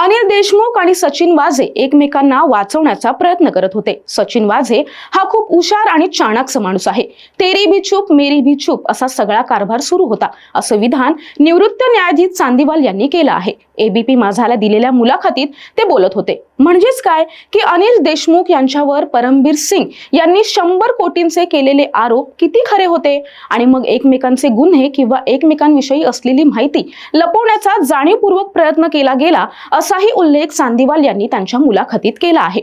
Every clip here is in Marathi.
अनिल देशमुख आणि सचिन वाझे एकमेकांना वाचवण्याचा प्रयत्न करत होते. सचिन वाझे हा खूप हुशार आणि चाणाक्ष माणूस आहे. तेरी भी चूप मेरी भी चूप असा सगळा कारभार सुरू होता. असं विधान निवृत्त न्यायाधीश चांदीवाल यांनी केलं आहे. एबीपी माझाला दिलेल्या मुलाखतीत ते बोलत होते. म्हणजेच काय? की अनिल देशमुख यांच्यावर परमबीर सिंग यांनी शंभर कोटींचे केलेले आरोप किती खरे होते? आणि मग एकमेकांचे गुन्हे किंवा एकमेकांविषयी असलेली माहिती लपवण्याचा जाणीवपूर्वक प्रयत्न केला गेला असाही उल्लेख चांदीवाल यांनी त्यांच्या मुलाखतीत केला आहे.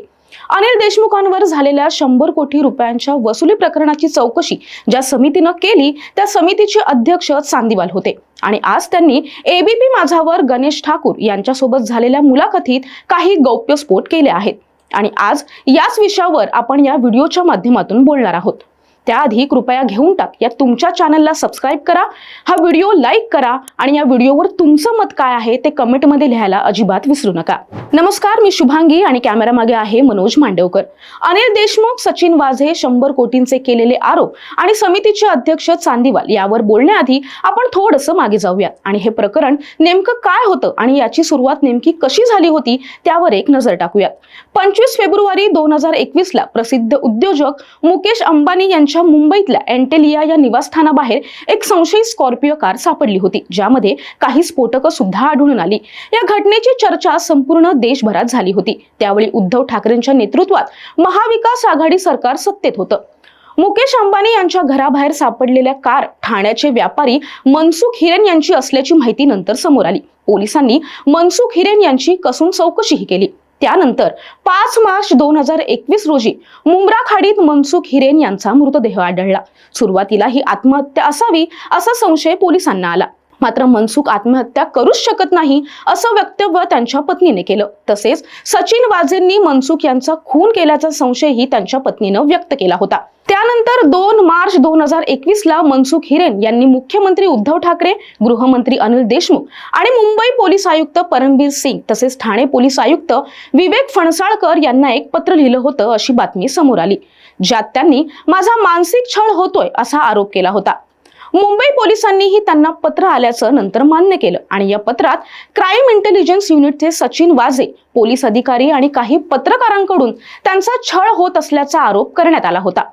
अनिल देशमुखांवर झालेल्या शंभर कोटी रुपयांच्या वसुली प्रकरणाची चौकशी ज्या समितीनं केली त्या समितीचे अध्यक्ष चांदीवाल होते. आणि आज त्यांनी एबीपी माझावर गणेश ठाकूर यांच्यासोबत झालेल्या मुलाखतीत काही गौप्यस्फोट केले आहेत. आणि आज याच विषयावर आपण या व्हिडिओच्या माध्यमातून बोलणार आहोत. त्याआधी कृपया घेऊन टाक. या तुमच्या चॅनलला सबस्क्राईब करा. हा व्हिडिओ लाईक करा आणि या व्हिडिओवर तुमचं मत काय आहे ते कमेंटमध्ये लिहायला अजिबात विसरू नका. नमस्कार मी शुभांगी आणि कॅमेरामागे आहे मनोज मांडवकर. अनिल देशमुख सचिन वाझे शंभर कोटींचे केलेले आरोप आणि समितीचे अध्यक्ष चांदीवाल यावर बोलण्याआधी आपण थोडंसं मागे जाऊयात आणि हे प्रकरण नेमकं काय होतं आणि याची सुरुवात नेमकी कशी झाली होती त्यावर एक नजर टाकूयात पंचवीस फेब्रुवारी दोन हजार एकवीस ला प्रसिद्ध उद्योजक मुकेश अंबानी यांच्या मुंबईतल्या एंटेलिया या निवासस्थानाबाहेर एक संशयित स्कॉर्पिओ कार सापडली होती ज्यामध्ये काही स्फोटकं सुद्धा आढळून आली. या घटनेची चर्चा संपूर्ण देशभरात झाली होती. त्यावेळी उद्धव ठाकरेंच्या नेतृत्वात महाविकास आघाडी सरकार सत्तेत होतं. मुकेश अंबानी यांच्या घराबाहेर सापडलेल्या कार ठाण्याचे व्यापारी मनसुख हिरेन यांची असल्याची माहिती नंतर समोर आली. पोलिसांनी मनसुख हिरेन यांची कसून चौकशीही केली. त्यानंतर पाच मार्च दोन हजार एकवीस रोजी मुंब्रा खाडीत मनसुख हिरेन यांचा मृतदेह आढळला. सुरुवातीला ही आत्महत्या असावी असा संशय पोलिसांना आला. मात्र मनसुख आत्महत्या करूच शकत नाही असं वक्तव्य त्यांच्या पत्नीने केलं. तसेच सचिन वाझेंनी मनसुख यांचा खून केल्याचा संशयही त्यांच्या पत्नीनं व्यक्त केला होता. त्यानंतर दोन मार्च दोन हजार एकवीस ला मनसुख हिरेन यांनी मुख्यमंत्री उद्धव ठाकरे गृहमंत्री अनिल देशमुख आणि मुंबई पोलीस आयुक्त परमबीर सिंग तसेच ठाणे पोलीस आयुक्त विवेक फणसाळकर यांना एक पत्र लिहिलं होतं अशी बातमी समोर आली ज्यात त्यांनी माझा मानसिक छळ होतोय असा आरोप केला होता. मुंबई पोलिसांनीही त्यांना पत्र आल्याचं नंतर मान्य केलं. आणि या पत्रात क्राईम इंटेलिजन्स युनिटचे सचिन वाझे पोलीस अधिकारी आणि काही पत्रकारांकडून त्यांचा छळ होत असल्याचा आरोप करण्यात आला होता.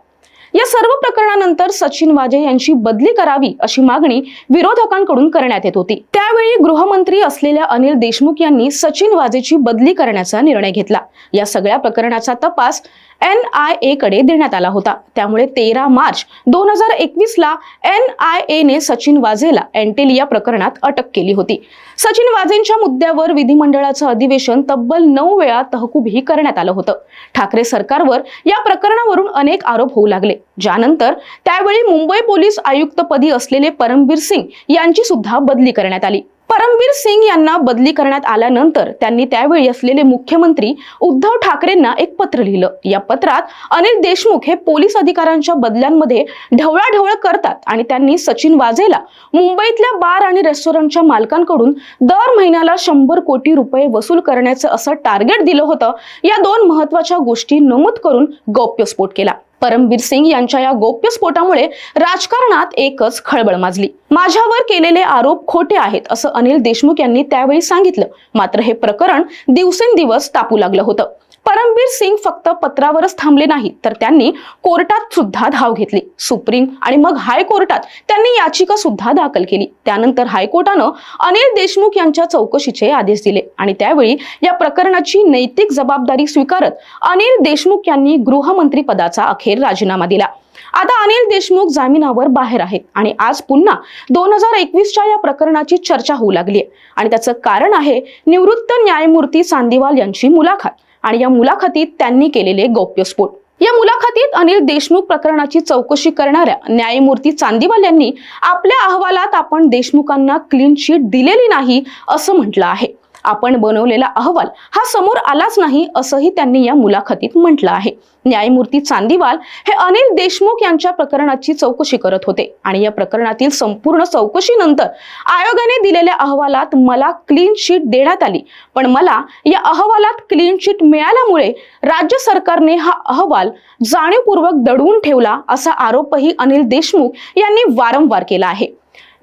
या सर्व प्रकरणानंतर सचिन वाजे यांची बदली करावी अशी मागणी विरोधकांकडून करण्यात येत होती. त्यावेळी गृहमंत्री असलेल्या अनिल देशमुख यांनी सचिन वाजेची बदली करण्याचा निर्णय घेतला. या सगळ्या प्रकरणाचा तपास एन आय ए कडे देण्यात आला होता. त्यामुळे तेरा मार्च दोन हजार एकवीस ला एन आय ए ने सचिन वाझेला एंटेलिया प्रकरणात अटक केली होती. सचिन वाझेंच्या मुद्द्यावर विधिमंडळाचं अधिवेशन तब्बल नऊ वेळा तहकूबही करण्यात आलं होतं. ठाकरे सरकारवर या प्रकरणावरून अनेक आरोप होऊ लागले. ज्यानंतर त्यावेळी मुंबई पोलीस आयुक्तपदी असलेले परमबीर सिंग यांची सुद्धा बदली करण्यात आली. परमबीर सिंग यांना बदली करण्यात आल्यानंतर त्यांनी त्यावेळी असलेले मुख्यमंत्री उद्धव ठाकरेंना एक पत्र लिहिलं. या पत्रात अनिल देशमुख हे पोलीस अधिकाऱ्यांच्या बदल्यांमध्ये ढवळाढवळ करतात आणि त्यांनी सचिन वाझेला मुंबईतल्या बार आणि रेस्टॉरंटच्या मालकांकडून दर महिन्याला शंभर कोटी रुपये वसूल करण्याचं असं टार्गेट दिलं होतं. या दोन महत्त्वाच्या गोष्टी नमूद करून गौप्यस्फोट केला. परमबीर सिंग यांच्या या गोप्यस्फोटामुळे राजकारणात एकच खळबळ माजली. माझ्यावर केलेले आरोप खोटे आहेत असं अनिल देशमुख यांनी त्यावेळी सांगितलं. मात्र हे प्रकरण दिवसेंदिवस तापू लागलं होतं. परमबीर सिंग फक्त पत्रावरच थांबले नाही तर त्यांनी कोर्टात सुद्धा धाव घेतली. सुप्रीम आणि मग हायकोर्टात त्यांनी याचिका सुद्धा दाखल केली. त्यानंतर हायकोर्टानं अनिल देशमुख यांच्या चौकशीचे आदेश दिले आणि त्यावेळी या प्रकरणाची नैतिक जबाबदारी स्वीकारत अनिल देशमुख यांनी गृहमंत्री पदाचा अखेर राजीनामा दिला. आता अनिल देशमुख जामिनावर बाहेर आहेत आणि आज पुन्हा दोन हजार एकवीसच्या या प्रकरणाची चर्चा होऊ लागली आहे. आणि त्याचं कारण आहे निवृत्त न्यायमूर्ती चांदीवाल यांची मुलाखत. आणि या मुलाखतीत त्यांनी केलेले गौप्यस्फोट. या मुलाखतीत अनिल देशमुख प्रकरणाची चौकशी करणाऱ्या न्यायमूर्ती चांदीवाल यांनी आपल्या अहवालात आपण देशमुखांना क्लीन शीट दिलेली नाही असं म्हटलं आहे. आपण बनवलेला अहवाल हा समोर आलाच नाही असंही त्यांनी या मुलाखतीत म्हटलं आहे. न्यायमूर्ती चांदीवाल हे अनिल देशमुख यांच्या प्रकरणाची चौकशी करत होते आणि या प्रकरणातील संपूर्ण चौकशीनंतर आयोगाने दिलेल्या अहवालात मला क्लीन शीट देण्यात आली. पण मला या अहवालात क्लीन शीट मिळाल्यामुळे राज्य सरकारने हा अहवाल जाणीवपूर्वक दडवून ठेवला असा आरोपही अनिल देशमुख यांनी वारंवार केला आहे.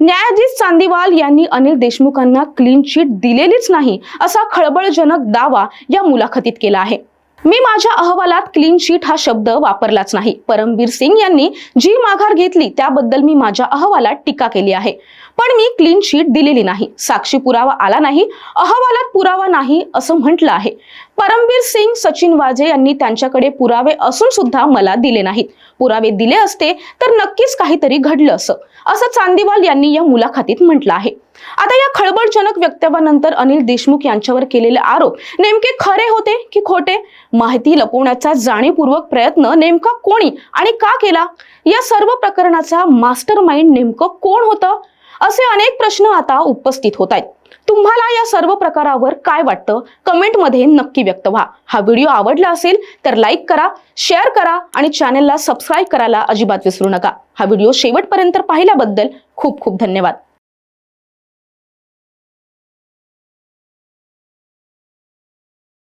न्यायाधीश चांदीवाल यांनी अनिल देशमुखांना क्लीन चिट दिलेलीच नाही असा खळबळजनक दावा या मुलाखतीत केला आहे. मी माझ्या अहवालात क्लीन शीट हा शब्द वापरलाच नाही. परमबीर सिंग यांनी जी माघार घेतली त्याबद्दल मी माझ्या अहवालात टीका केली आहे. पण मी क्लीन शीट दिलेली नाही. साक्षी पुरावा आला नाही अहवालात पुरावा नाही असं म्हटलं आहे. परमबीर सिंग सचिन वाजे यांनी त्यांच्याकडे पुरावे असून सुद्धा मला दिले नाहीत. पुरावे दिले असते तर नक्कीच काहीतरी घडलं असं असं चांदीवाल यांनी या मुलाखतीत म्हटलं आहे. आता या खळबळजनक वक्तव्यानंतर अनिल देशमुख यांच्यावर केलेले आरोप नेमके खरे होते की खोटे? माहिती लपवण्याचा जाणीवपूर्वक प्रयत्न नेमका कोणी आणि का केला? या सर्व प्रकरणाचा मास्टर माइंड नेमकं कोण होतं? असे अनेक प्रश्न आता उपस्थित होत आहेत. तुम्हाला या सर्व प्रकारावर काय वाटतं? कमेंटमध्ये नक्की व्यक्त व्हा. हा व्हिडिओ आवडला असेल तर लाईक करा शेअर करा आणि चॅनलला सबस्क्राईब करायला अजिबात विसरू नका. हा व्हिडिओ शेवटपर्यंत पाहिल्याबद्दल खूप खूप धन्यवाद.